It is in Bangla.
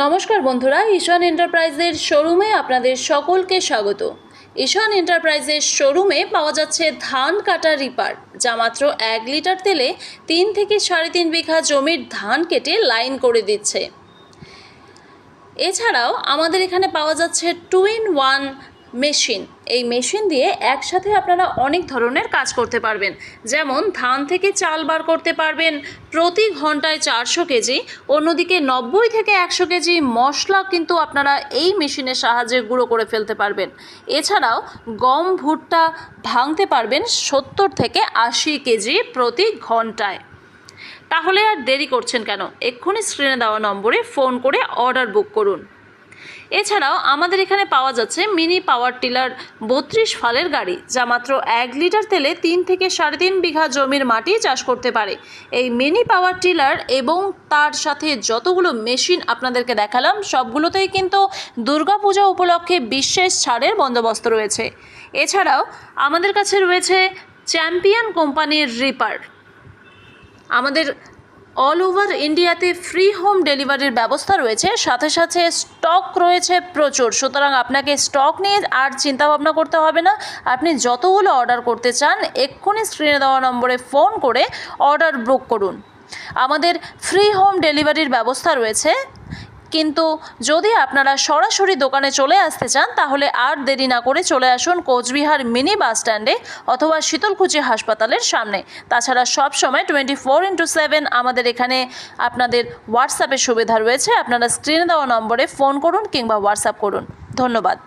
নমস্কার বন্ধুরা, ঈশান এন্টারপ্রাইজের শোরুমে আপনাদের সকলকে স্বাগত। ঈশান এন্টারপ্রাইজের শোরুমে পাওয়া যাচ্ছে ধান কাটা রিপার, যা মাত্র এক লিটার তেলে তিন থেকে সাড়ে তিন বিঘা জমির ধান কেটে লাইন করে দিচ্ছে। এছাড়াও আমাদের এখানে পাওয়া যাচ্ছে টু ইন ওয়ান মেশিন। এই মেশিন দিয়ে একসাথে আপনারা অনেক ধরনের কাজ করতে পারবেন। যেমন ধান থেকে চাল বার করতে পারবেন, প্রতি ঘন্টায় চারশো কেজি, অন্যদিকে নব্বই থেকে একশো কেজি মশলা কিন্তু আপনারা এই মেশিনের সাহায্যে গুঁড়ো করে ফেলতে পারবেন। এছাড়াও গম ভুট্টা ভাঙতে পারবেন সত্তর থেকে আশি কেজি প্রতি ঘন্টায়। তাহলে আর দেরি করছেন কেন? এক্ষুনি স্ক্রিনে দেওয়া নম্বরে ফোন করে অর্ডার বুক করুন। এছাড়াও আমাদের এখানে পাওয়া যাচ্ছে মিনি পাওয়ার টিলার বত্রিশ ফালের গাড়ি, যা মাত্র এক লিটার তেলে তিন থেকে সাড়ে তিন বিঘা জমির মাটি চাষ করতে পারে। এই মিনি পাওয়ার টিলার এবং তার সাথে যতগুলো মেশিন আপনাদেরকে দেখালাম, সবগুলোতেই কিন্তু দুর্গাপূজা উপলক্ষে বিশেষ ছাড়ের বন্দোবস্ত রয়েছে। এছাড়াও আমাদের কাছে রয়েছে চ্যাম্পিয়ন কোম্পানির রিপার। আমাদের অল ওভার ইন্ডিয়াতে ফ্রি হোম ডেলিভারির ব্যবস্থা রয়েছে, সাথে সাথে স্টক রয়েছে প্রচুর। সুতরাং আপনাকে স্টক নিয়ে আর চিন্তা ভাবনা করতে হবে না। আপনি যতগুলো অর্ডার করতে চান, এক্ষুনি স্ক্রিনে দেওয়া নম্বরে ফোন করে অর্ডার বুক করুন। আমাদের ফ্রি হোম ডেলিভারির ব্যবস্থা রয়েছে কিন্তু যদি আপনারা সরাসরি দোকানে চলে আসতে চান, তাহলে আর দেরি না করে চলে আসুন কোচবিহার মিনি বাস স্ট্যান্ডে অথবা শীতলকুচি হাসপাতালের সামনে। তাছাড়া সব সময় টোয়েন্টি ফোর ইন্টু সেভেন আমাদের এখানে আপনাদের হোয়াটসঅ্যাপের সুবিধা রয়েছে। আপনারা স্ক্রিনে দেওয়া নম্বরে ফোন করুন কিংবা হোয়াটসঅ্যাপ করুন। ধন্যবাদ।